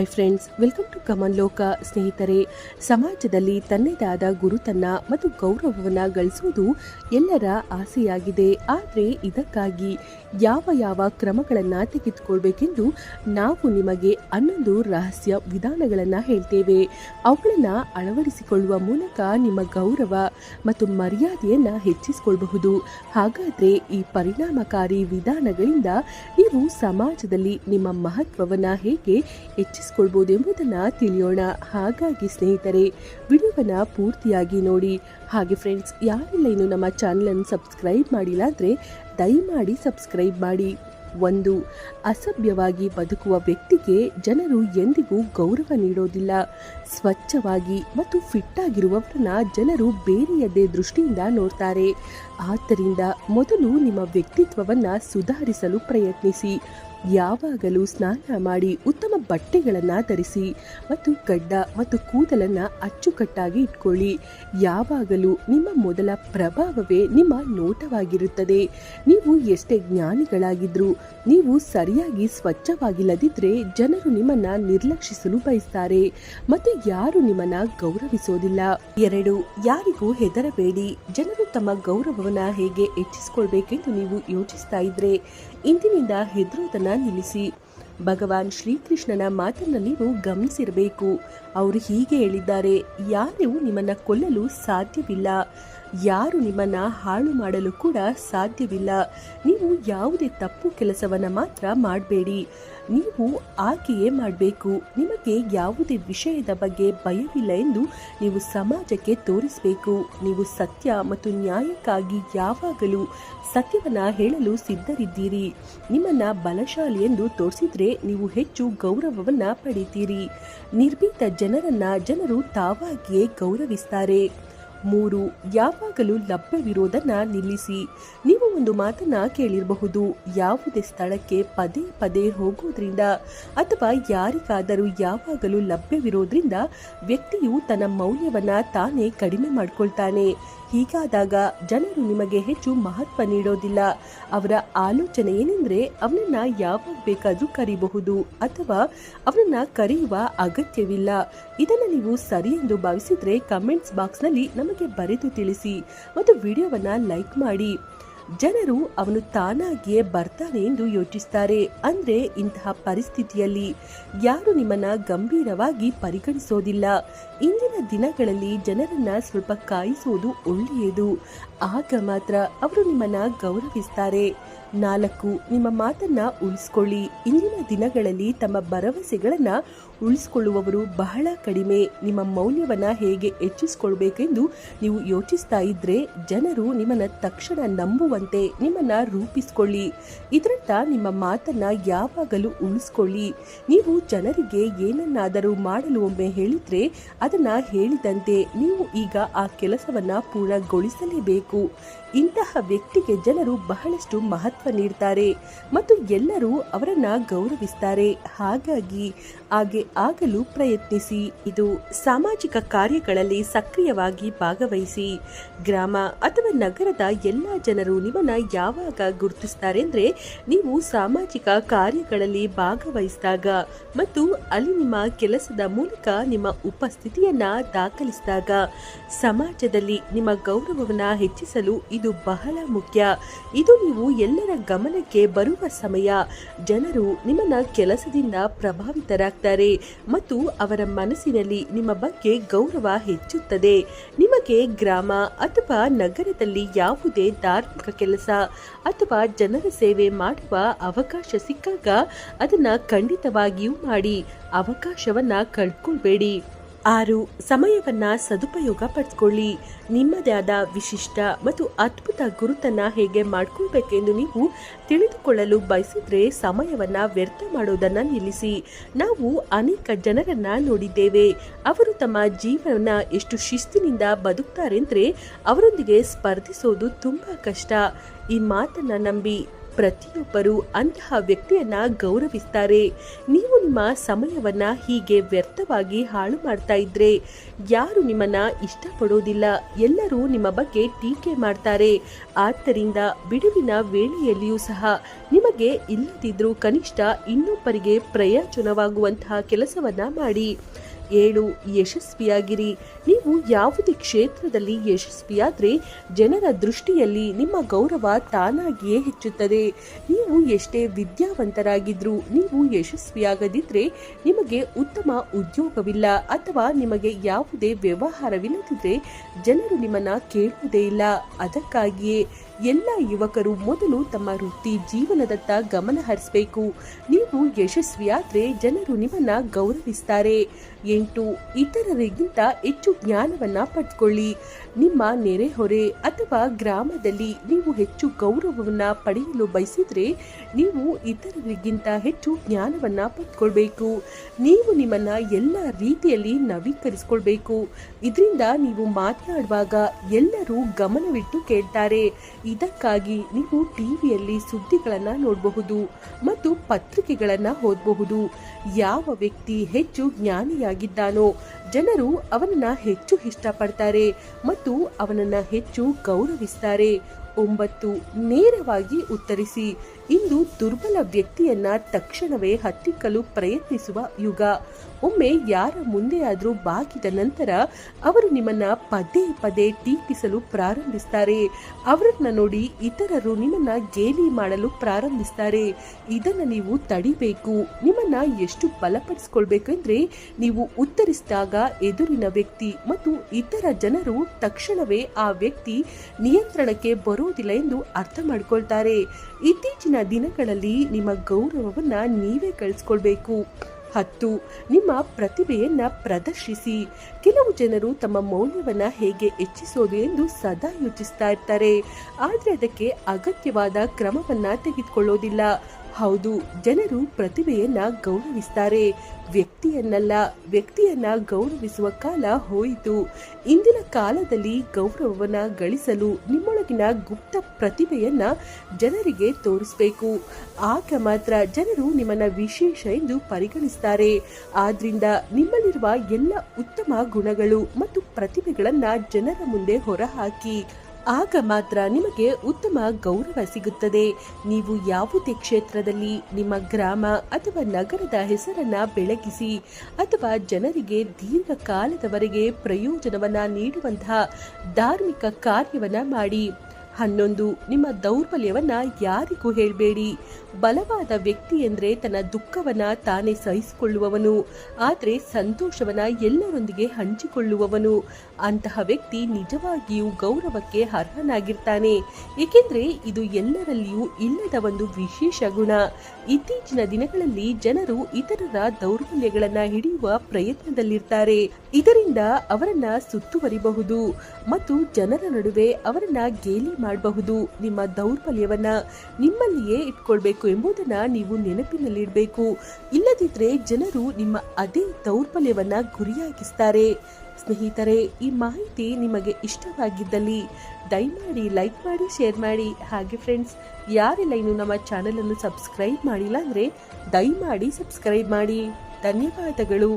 High friends welcome to ಕಮನ್ ಲೋಕ ಸ್ನೇಹಿತರೆ, ಸಮಾಜದಲ್ಲಿ ತನ್ನದಾದ ಗುರುತನ್ನ ಮತ್ತು ಗೌರವವನ್ನು ಗಳಿಸುವುದು ಎಲ್ಲರ ಆಸೆಯಾಗಿದೆ. ಆದರೆ ಇದಕ್ಕಾಗಿ ಯಾವ ಯಾವ ಕ್ರಮಗಳನ್ನು ತೆಗೆದುಕೊಳ್ಬೇಕೆಂದು ನಾವು ನಿಮಗೆ ಹನ್ನೊಂದು ರಹಸ್ಯ ವಿಧಾನಗಳನ್ನು ಹೇಳ್ತೇವೆ. ಅವುಗಳನ್ನು ಅಳವಡಿಸಿಕೊಳ್ಳುವ ಮೂಲಕ ನಿಮ್ಮ ಗೌರವ ಮತ್ತು ಮರ್ಯಾದೆಯನ್ನು ಹೆಚ್ಚಿಸಿಕೊಳ್ಳಬಹುದು ಹಾಗಾದರೆ ಈ ಪರಿಣಾಮಕಾರಿ ವಿಧಾನಗಳಿಂದ ನೀವು ಸಮಾಜದಲ್ಲಿ ನಿಮ್ಮ ಮಹತ್ವವನ್ನು ಹೇಗೆ ಹೆಚ್ಚಿಸಿಕೊಳ್ಬೋದು ಎಂಬುದನ್ನು ತಿಳಿಯೋಣ. ಹಾಗಾಗಿ ಸ್ನೇಹಿತರೆ, ವಿಡಿಯೋವನ್ನ ಪೂರ್ತಿಯಾಗಿ ನೋಡಿ. ಹಾಗೆ ಫ್ರೆಂಡ್ಸ್ ಯಾರೆಲ್ಲ ಇನ್ನು ನಮ್ಮ ಚಾನಲನ್ನು ಸಬ್ಸ್ಕ್ರೈಬ್ ಮಾಡಿಲ್ಲ ಅಂದರೆ ದಯಮಾಡಿ ಸಬ್ಸ್ಕ್ರೈಬ್ ಮಾಡಿ. ಒಂದು, ಅಸಭ್ಯವಾಗಿ ಬದುಕುವ ವ್ಯಕ್ತಿಗೆ ಜನರು ಎಂದಿಗೂ ಗೌರವ ನೀಡೋದಿಲ್ಲ. ಸ್ವಚ್ಛವಾಗಿ ಮತ್ತು ಫಿಟ್ ಆಗಿರುವವರನ್ನ ಜನರು ಬೇರೆಯದೇ ದೃಷ್ಟಿಯಿಂದ ನೋಡ್ತಾರೆ. ಆದ್ದರಿಂದ ಮೊದಲು ನಿಮ್ಮ ವ್ಯಕ್ತಿತ್ವವನ್ನು ಸುಧಾರಿಸಲು ಪ್ರಯತ್ನಿಸಿ. ಯಾವಾಗಲೂ ಸ್ನಾನ ಮಾಡಿ ಉತ್ತಮ ಬಟ್ಟೆಗಳನ್ನು ಧರಿಸಿ ಮತ್ತು ಗಡ್ಡ ಮತ್ತು ಕೂದಲನ್ನು ಅಚ್ಚುಕಟ್ಟಾಗಿ ಇಟ್ಕೊಳ್ಳಿ. ಯಾವಾಗಲೂ ನಿಮ್ಮ ಮೊದಲ ಪ್ರಭಾವವೇ ನಿಮ್ಮ ನೋಟವಾಗಿರುತ್ತದೆ. ನೀವು ಎಷ್ಟೇ ಜ್ಞಾನಿಗಳಾಗಿದ್ದರೂ ನೀವು ಸರಿಯಾಗಿ ಸ್ವಚ್ಛವಾಗಿಲ್ಲದಿದ್ದರೆ ಜನರು ನಿಮ್ಮನ್ನು ನಿರ್ಲಕ್ಷಿಸಲು ಬಯಸ್ತಾರೆ. ಮತ್ತು ಯಾರು ನಿಮ್ಮನ್ನು ಗೌರವಿಸೋದಿಲ್ಲ. ಎರಡು, ಯಾರಿಗೂ ಹೆದರಬೇಡಿ. ಜನರು ತಮ್ಮ ಗೌರವವನ್ನು ಹೇಗೆ ಹೆಚ್ಚಿಸಿಕೊಳ್ಬೇಕೆಂದು ನೀವು ಯೋಚಿಸ್ತಾ ಇದ್ರೆ ಇಂದಿನಿಂದ ಹೆದರೋದನ್ನ ನಿಲ್ಲಿಸಿ. ಭಗವಾನ್ ಶ್ರೀಕೃಷ್ಣನ ಮಾತನ್ನ ನೀವು ಗಮನಿಸಿರಬೇಕು. ಅವರು ಹೀಗೆ ಹೇಳಿದ್ದಾರೆ, ಯಾರು ನಿಮ್ಮನ್ನ ಕೊಲ್ಲಲು ಸಾಧ್ಯವಿಲ್ಲ. ಯಾರು ನಿಮ್ಮನ್ನ ಹಾಳು ಮಾಡಲು ಕೂಡ ಸಾಧ್ಯವಿಲ್ಲ. ನೀವು ಯಾವುದೇ ತಪ್ಪು ಕೆಲಸವನ್ನ ಮಾತ್ರ ಮಾಡಬೇಡಿ. ನೀವು ಆಕೆಯೇ ಮಾಡಬೇಕು. ನಿಮಗೆ ಯಾವುದೇ ವಿಷಯದ ಬಗ್ಗೆ ಭಯವಿಲ್ಲ ಎಂದು ನೀವು ಸಮಾಜಕ್ಕೆ ತೋರಿಸಬೇಕು. ನೀವು ಸತ್ಯ ಮತ್ತು ನ್ಯಾಯಕ್ಕಾಗಿ ಯಾವಾಗಲೂ ಸತ್ಯವನ್ನ ಹೇಳಲು ಸಿದ್ಧರಿದ್ದೀರಿ. ನಿಮ್ಮನ್ನ ಬಲಶಾಲಿ ಎಂದು ತೋರಿಸಿದ್ರೆ ನೀವು ಹೆಚ್ಚು ಗೌರವವನ್ನ ಪಡೀತೀರಿ. ನಿರ್ಭೀತ ಜನರನ್ನ ಜನರು ತಾವಾಗಿಯೇ ಗೌರವಿಸ್ತಾರೆ. ಮೂರು, ಯಾವಾಗಲೂ ಲಭ್ಯವಿರೋದನ್ನ ನಿಲ್ಲಿಸಿ. ನೀವು ಒಂದು ಮಾತನ್ನ ಕೇಳಿರಬಹುದು. ಯಾವುದೇ ಸ್ಥಳಕ್ಕೆ ಪದೇ ಪದೇ ಹೋಗೋದ್ರಿಂದ ಅಥವಾ ಯಾರಿಗಾದರೂ ಯಾವಾಗಲೂ ಲಭ್ಯವಿರೋದ್ರಿಂದ ವ್ಯಕ್ತಿಯು ತನ್ನ ಮೌಲ್ಯವನ್ನ ತಾನೇ ಕಡಿಮೆ ಮಾಡ್ಕೊಳ್ತಾನೆ. ಹೀಗಾದಾಗ ಜನರು ನಿಮಗೆ ಹೆಚ್ಚು ಮಹತ್ವ ನೀಡೋದಿಲ್ಲ. ಅವರ ಆಲೋಚನೆ ಏನೆಂದರೆ ಅವನನ್ನ ಯಾವಾಗ ಬೇಕಾದರೂ ಕರೀಬಹುದು ಅಥವಾ ಅವನನ್ನ ಕರೆಯುವ ಅಗತ್ಯವಿಲ್ಲ. ಇದನ್ನು ನೀವು ಸರಿ ಎಂದು ಭಾವಿಸಿದ್ರೆ ಕಮೆಂಟ್ಸ್ ಬಾಕ್ಸ್ನಲ್ಲಿ ನಮಗೆ ಬರೆದು ತಿಳಿಸಿ ಮತ್ತು ವಿಡಿಯೋವನ್ನು ಲೈಕ್ ಮಾಡಿ. ಜನರು ಅವನು ತಾನಾಗಿಯೇ ಬರ್ತಾನೆ ಎಂದು ಯೋಚಿಸ್ತಾರೆ. ಅಂದ್ರೆ ಇಂತಹ ಪರಿಸ್ಥಿತಿಯಲ್ಲಿ ಯಾರು ನಿಮ್ಮನ್ನ ಗಂಭೀರವಾಗಿ ಪರಿಗಣಿಸೋದಿಲ್ಲ. ಇಂದಿನ ದಿನಗಳಲ್ಲಿ ಜನರನ್ನ ಸ್ವಲ್ಪ ಕಾಯಿಸುವುದು ಒಳ್ಳೆಯದು. ಆಗ ಮಾತ್ರ ಅವರು ನಿಮ್ಮನ್ನ ಗೌರವಿಸ್ತಾರೆ. ನಾಲ್ಕು, ನಿಮ್ಮ ಮಾತನ್ನ ಉಳಿಸ್ಕೊಳ್ಳಿ. ಇಂದಿನ ದಿನಗಳಲ್ಲಿ ತಮ್ಮ ಭರವಸೆಗಳನ್ನ ಉಳಿಸ್ಕೊಳ್ಳುವವರು ಬಹಳ ಕಡಿಮೆ. ನಿಮ್ಮ ಮೌಲ್ಯವನ್ನ ಹೇಗೆ ಹೆಚ್ಚಿಸಿಕೊಳ್ಬೇಕೆಂದು ನೀವು ಯೋಚಿಸ್ತಾ ಇದ್ರೆ ಜನರು ನಿಮ್ಮನ್ನ ತಕ್ಷಣ ನಂಬುವಂತೆ ನಿಮ್ಮನ್ನ ರೂಪಿಸ್ಕೊಳ್ಳಿ. ಇದರಿಂದ ನಿಮ್ಮ ಮಾತನ್ನ ಯಾವಾಗಲೂ ಉಳಿಸ್ಕೊಳ್ಳಿ. ನೀವು ಜನರಿಗೆ ಏನನ್ನಾದರೂ ಮಾಡಲು ಒಮ್ಮೆ ಹೇಳಿದ್ರೆ ಅದನ್ನ ಹೇಳಿದಂತೆ ನೀವು ಈಗ ಆ ಕೆಲಸವನ್ನ ಪೂರ್ಣಗೊಳಿಸಲೇಬೇಕು. ಇಂತಹ ವ್ಯಕ್ತಿಗೆ ಜನರು ಬಹಳಷ್ಟು ಮಹತ್ವ ನೀಡ್ತಾರೆ ಮತ್ತು ಎಲ್ಲರೂ ಅವರನ್ನ ಗೌರವಿಸ್ತಾರೆ. ಹಾಗಾಗಿ ಹಾಗೆ ಆಗಲು ಪ್ರಯತ್ನಿಸಿ. ಇದು ಸಾಮಾಜಿಕ ಕಾರ್ಯಗಳಲ್ಲಿ ಸಕ್ರಿಯವಾಗಿ ಭಾಗವಹಿಸಿ. ಗ್ರಾಮ ಅಥವಾ ನಗರದ ಎಲ್ಲ ಜನರು ನಿಮ್ಮನ್ನ ಯಾವಾಗ ಗುರುತಿಸ್ತಾರೆ ಅಂದ್ರೆ ನೀವು ಸಾಮಾಜಿಕ ಕಾರ್ಯಗಳಲ್ಲಿ ಭಾಗವಹಿಸಿದಾಗ ಮತ್ತು ಅಲ್ಲಿ ನಿಮ್ಮ ಕೆಲಸದ ಮೂಲಕ ನಿಮ್ಮ ಉಪಸ್ಥಿತಿಯನ್ನ ದಾಖಲಿಸಿದಾಗ. ಸಮಾಜದಲ್ಲಿ ನಿಮ್ಮ ಗೌರವವನ್ನ ಹೆಚ್ಚಿಸಲು ಇದು ಬಹಳ ಮುಖ್ಯ. ಇದು ನೀವು ಎಲ್ಲರ ಗಮನಕ್ಕೆ ಬರುವ ಸಮಯ. ಜನರು ನಿಮ್ಮನ್ನ ಕೆಲಸದಿಂದ ಪ್ರಭಾವಿತರಾಗ್ತಾರೆ ಮತ್ತು ಅವರ ಮನಸ್ಸಿನಲ್ಲಿ ನಿಮ್ಮ ಬಗ್ಗೆ ಗೌರವ ಹೆಚ್ಚುತ್ತದೆ. ನಿಮಗೆ ಗ್ರಾಮ ಅಥವಾ ನಗರದಲ್ಲಿ ಯಾವುದೇ ಧಾರ್ಮಿಕ ಕೆಲಸ ಅಥವಾ ಜನರ ಸೇವೆ ಮಾಡುವ ಅವಕಾಶ ಸಿಕ್ಕಾಗ ಅದನ್ನ ಖಂಡಿತವಾಗಿಯೂ ಮಾಡಿ. ಅವಕಾಶವನ್ನ ಕಳ್ಕೊಳ್ಬೇಡಿ. ಆರು, ಸಮಯವನ್ನ ಸದುಪಯೋಗ ಪಡಿಸ್ಕೊಳ್ಳಿ ನಿಮ್ಮದೇ ಆದ ವಿಶಿಷ್ಟ ಮತ್ತು ಅದ್ಭುತ ಗುರುತನ್ನ ಹೇಗೆ ಮಾಡ್ಕೊಳ್ಬೇಕೆಂದು ನೀವು ತಿಳಿದುಕೊಳ್ಳಲು ಬಯಸಿದ್ರೆ ಸಮಯವನ್ನ ವ್ಯರ್ಥ ಮಾಡೋದನ್ನ ನಿಲ್ಲಿಸಿ. ನಾವು ಅನೇಕ ಜನರನ್ನ ನೋಡಿದ್ದೇವೆ. ಅವರು ತಮ್ಮ ಜೀವನ ಎಷ್ಟು ಶಿಸ್ತಿನಿಂದ ಬದುಕ್ತಾರೆಂದ್ರೆ ಅವರೊಂದಿಗೆ ಸ್ಪರ್ಧಿಸೋದು ತುಂಬಾ ಕಷ್ಟ. ಈ ಮಾತನ್ನ ನಂಬಿ ಪ್ರತಿಯೊಬ್ಬರು ಅಂತಹ ವ್ಯಕ್ತಿಯನ್ನ ಗೌರವಿಸ್ತಾರೆ. ನೀವು ನಿಮ್ಮ ಸಮಯವನ್ನ ಹೀಗೆ ವ್ಯರ್ಥವಾಗಿ ಹಾಳು ಮಾಡ್ತಾ ಇದ್ರೆ ಯಾರು ನಿಮ್ಮನ್ನ ಇಷ್ಟಪಡೋದಿಲ್ಲ. ಎಲ್ಲರೂ ನಿಮ್ಮ ಬಗ್ಗೆ ಟೀಕೆ ಮಾಡ್ತಾರೆ. ಆದ್ದರಿಂದ ಬಿಡುವಿನ ವೇಳೆಯಲ್ಲಿಯೂ ಸಹ ನಿಮಗೆ ಇಲ್ಲದಿದ್ರೂ ಕನಿಷ್ಠ ಇನ್ನೊಬ್ಬರಿಗೆ ಪ್ರಯೋಜನವಾಗುವಂತಹ ಕೆಲಸವನ್ನ ಮಾಡಿ. ಏಳು, ಯಶಸ್ವಿಯಾಗಿರಿ. ನೀವು ಯಾವುದೇ ಕ್ಷೇತ್ರದಲ್ಲಿ ಯಶಸ್ವಿಯಾದರೆ ಜನರ ದೃಷ್ಟಿಯಲ್ಲಿ ನಿಮ್ಮ ಗೌರವ ತಾನಾಗಿಯೇ ಹೆಚ್ಚುತ್ತದೆ. ನೀವು ಎಷ್ಟೇ ವಿದ್ಯಾವಂತರಾಗಿದ್ರೂ ನೀವು ಯಶಸ್ವಿಯಾಗದಿದ್ರೆ ನಿಮಗೆ ಉತ್ತಮ ಉದ್ಯೋಗವಿಲ್ಲ ಅಥವಾ ನಿಮಗೆ ಯಾವುದೇ ವ್ಯವಹಾರವಿಲ್ಲದಿದ್ರೆ ಜನರು ನಿಮ್ಮನ್ನ ಕೇಳುವುದೇ ಇಲ್ಲ. ಅದಕ್ಕಾಗಿಯೇ ಎಲ್ಲ ಯುವಕರು ಮೊದಲು ತಮ್ಮ ವೃತ್ತಿ ಜೀವನದತ್ತ ಗಮನ ಹರಿಸಬೇಕು. ನೀವು ಯಶಸ್ವಿಯಾದರೆ ಜನರು ನಿಮ್ಮನ್ನ ಗೌರವಿಸ್ತಾರೆ. ಎಂಟು ಇತರರಿಗಿಂತ ಹೆಚ್ಚು ಜ್ಞಾನವನ್ನ ಪಡೆದುಕೊಳ್ಳಿ ನಿಮ್ಮ ನೆರೆಹೊರೆ ಅಥವಾ ಗ್ರಾಮದಲ್ಲಿ ನೀವು ಹೆಚ್ಚು ಗೌರವವನ್ನ ಪಡೆಯಲು ಬಯಸಿದ್ರೆ ನೀವು ಇತರರಿಗಿಂತ ಹೆಚ್ಚು ಜ್ಞಾನವನ್ನ ಪಡೆದುಕೊಳ್ಬೇಕು ನೀವು ನಿಮ್ಮನ್ನ ಎಲ್ಲ ರೀತಿಯಲ್ಲಿ ನವೀಕರಿಸಿಕೊಳ್ಬೇಕು. ಇದರಿಂದ ನೀವು ಮಾತನಾಡುವಾಗ ಎಲ್ಲರೂ ಗಮನವಿಟ್ಟು ಕೇಳ್ತಾರೆ. ಇದಕ್ಕಾಗಿ ನೀವು ಟಿವಿಯಲ್ಲಿ ಸುದ್ದಿಗಳನ್ನು ನೋಡಬಹುದು ಮತ್ತು ಪತ್ರಿಕೆಗಳನ್ನು ಓದಬಹುದು. ಯಾವ ವ್ಯಕ್ತಿ ಹೆಚ್ಚು ಜ್ಞಾನಿಯಾಗಿದ್ದಾನೋ ಜನರು ಅವನನ್ನ ಹೆಚ್ಚು ಇಷ್ಟಪಡ್ತಾರೆ ಮತ್ತು ಅವನನ್ನ ಹೆಚ್ಚು ಗೌರವಿಸ್ತಾರೆ. ಒಂಬತ್ತು, ನೇರವಾಗಿ ಉತ್ತರಿಸಿ. ಇಂದು ದುರ್ಬಲ ವ್ಯಕ್ತಿಯನ್ನ ತಕ್ಷಣವೇ ಹತ್ತಿಕ್ಕಲು ಪ್ರಯತ್ನಿಸುವ ಯುಗ. ಒಮ್ಮೆ ಯಾರ ಮುಂದೆಯಾದರೂ ಬಾಗಿದ ನಂತರ ಅವರು ನಿಮ್ಮನ್ನ ಪದೇ ಪದೇ ಟೀಕಿಸಲು ಪ್ರಾರಂಭಿಸ್ತಾರೆ. ಅವರನ್ನ ನೋಡಿ ಇತರರು ನಿಮ್ಮನ್ನ ಗೇಲಿ ಮಾಡಲು ಪ್ರಾರಂಭಿಸ್ತಾರೆ. ಇದನ್ನ ನೀವು ತಡಿಬೇಕು. ನಿಮ್ಮನ್ನ ಎಷ್ಟು ಬಲಪಡಿಸಿಕೊಳ್ಬೇಕೆಂದ್ರೆ ನೀವು ಉತ್ತರಿಸಿದಾಗ ಎದುರಿನ ವ್ಯಕ್ತಿ ಮತ್ತು ಇತರ ಜನರು ತಕ್ಷಣವೇ ಆ ವ್ಯಕ್ತಿ ನಿಯಂತ್ರಣಕ್ಕೆ ಬರುವುದಿಲ್ಲ ಎಂದು ಅರ್ಥ ಮಾಡಿಕೊಳ್ತಾರೆ. ಇತ್ತೀಚಿನ ದಿನಗಳಲ್ಲಿ ನಿಮ್ಮ ಗೌರವವನ್ನ ನೀವೇ ಕಳಿಸ್ಕೊಳ್ಬೇಕು. ಹತ್ತು, ನಿಮ್ಮ ಪ್ರತಿಭೆಯನ್ನ ಪ್ರದರ್ಶಿಸಿ. ಕೆಲವು ಜನರು ತಮ್ಮ ಮೌಲ್ಯವನ್ನ ಹೇಗೆ ಹೆಚ್ಚಿಸೋದು ಎಂದು ಸದಾ ಯೋಚಿಸ್ತಾ ಇರ್ತಾರೆ. ಆದರೆ ಅದಕ್ಕೆ ಅಗತ್ಯವಾದ ಕ್ರಮವನ್ನ ತೆಗೆದುಕೊಳ್ಳೋದಿಲ್ಲ. ಹೌದು, ಜನರು ಪ್ರತಿಭೆಯನ್ನ ಗೌರವಿಸ್ತಾರೆ. ವ್ಯಕ್ತಿಯನ್ನಲ್ಲ, ವ್ಯಕ್ತಿಯನ್ನ ಗೌರವಿಸುವ ಕಾಲ ಹೋಯಿತು. ಇಂದಿನ ಕಾಲದಲ್ಲಿ ಗೌರವವನ್ನ ಗಳಿಸಲು ನಿಮ್ಮೊಳಗಿನ ಗುಪ್ತ ಪ್ರತಿಭೆಯನ್ನ ಜನರಿಗೆ ತೋರಿಸಬೇಕು. ಆಗ ಮಾತ್ರ ಜನರು ನಿಮ್ಮನ್ನ ವಿಶೇಷ ಎಂದು ಪರಿಗಣಿಸ್ತಾರೆ. ಆದ್ರಿಂದ ನಿಮ್ಮಲ್ಲಿರುವ ಎಲ್ಲ ಉತ್ತಮ ಗುಣಗಳು ಮತ್ತು ಪ್ರತಿಭೆಗಳನ್ನ ಜನರ ಮುಂದೆ ಹೊರಹಾಕಿ. ಆಗ ಮಾತ್ರ ನಿಮಗೆ ಉತ್ತಮ ಗೌರವ ಸಿಗುತ್ತದೆ. ನೀವು ಯಾವುದೇ ಕ್ಷೇತ್ರದಲ್ಲಿ ನಿಮ್ಮ ಗ್ರಾಮ ಅಥವಾ ನಗರದ ಹೆಸರನ್ನ ಬೆಳಗಿಸಿ ಅಥವಾ ಜನರಿಗೆ ದೀರ್ಘಕಾಲದವರೆಗೆ ಪ್ರಯೋಜನವನ್ನ ನೀಡುವಂತಹ ಧಾರ್ಮಿಕ ಕಾರ್ಯವನ್ನ ಮಾಡಿ. ಹನ್ನೊಂದು, ನಿಮ್ಮ ದೌರ್ಬಲ್ಯವನ್ನ ಯಾರಿಗೂ ಹೇಳಬೇಡಿ. ಬಲವಾದ ವ್ಯಕ್ತಿ ಎಂದ್ರೆ ತನ್ನ ದುಃಖವನ್ನ ತಾನೇ ಸಹಿಸಿಕೊಳ್ಳುವವನು, ಆದರೆ ಸಂತೋಷವನ್ನ ಎಲ್ಲರೊಂದಿಗೆ ಹಂಚಿಕೊಳ್ಳುವವನು. ಅಂತಹ ವ್ಯಕ್ತಿ ನಿಜವಾಗಿಯೂ ಗೌರವಕ್ಕೆ ಅರ್ಹನಾಗಿರ್ತಾನೆ, ಏಕೆಂದ್ರೆ ಇದು ಎಲ್ಲರಲ್ಲಿಯೂ ಇಲ್ಲದ ಒಂದು ವಿಶೇಷ ಗುಣ. ಇತ್ತೀಚಿನ ದಿನಗಳಲ್ಲಿ ಜನರು ಇತರರ ದೌರ್ಬಲ್ಯಗಳನ್ನ ಹಿಡಿಯುವ ಪ್ರಯತ್ನದಲ್ಲಿರ್ತಾರೆ. ಇದರಿಂದ ಅವರನ್ನ ಸುತ್ತುವರಿಬಹುದು, ಮತ್ತು ಜನರ ನಡುವೆ ಅವರನ್ನ ಗೇಲಿ ಮಾಡಬಹುದು. ನಿಮ್ಮ ದೌರ್ಬಲ್ಯವನ್ನ ನಿಮ್ಮಲ್ಲಿಯೇ ಇಟ್ಕೊಳ್ಬೇಕು ಎಂಬುದನ್ನ ನೀವು ನೆನಪಿನಲ್ಲಿಡಬೇಕು. ಇಲ್ಲದಿದ್ರೆ ಜನರು ನಿಮ್ಮ ಅದೇ ದೌರ್ಬಲ್ಯವನ್ನ ಗುರಿಯಾಗಿಸ್ತಾರೆ. ಸ್ನೇಹಿತರೆ, ಈ ಮಾಹಿತಿ ನಿಮಗೆ ಇಷ್ಟವಾಗಿದ್ದಲ್ಲಿ ದಯಮಾಡಿ ಲೈಕ್ ಮಾಡಿ, ಶೇರ್ ಮಾಡಿ. ಹಾಗೆ ಫ್ರೆಂಡ್ಸ್ ಯಾರೆಲ್ಲ ಇನ್ನು ನಮ್ಮ ಚಾನಲನ್ನು ಸಬ್ಸ್ಕ್ರೈಬ್ ಮಾಡಿಲ್ಲ ಅಂದರೆ ದಯಮಾಡಿ ಸಬ್ಸ್ಕ್ರೈಬ್ ಮಾಡಿ. ಧನ್ಯವಾದಗಳು.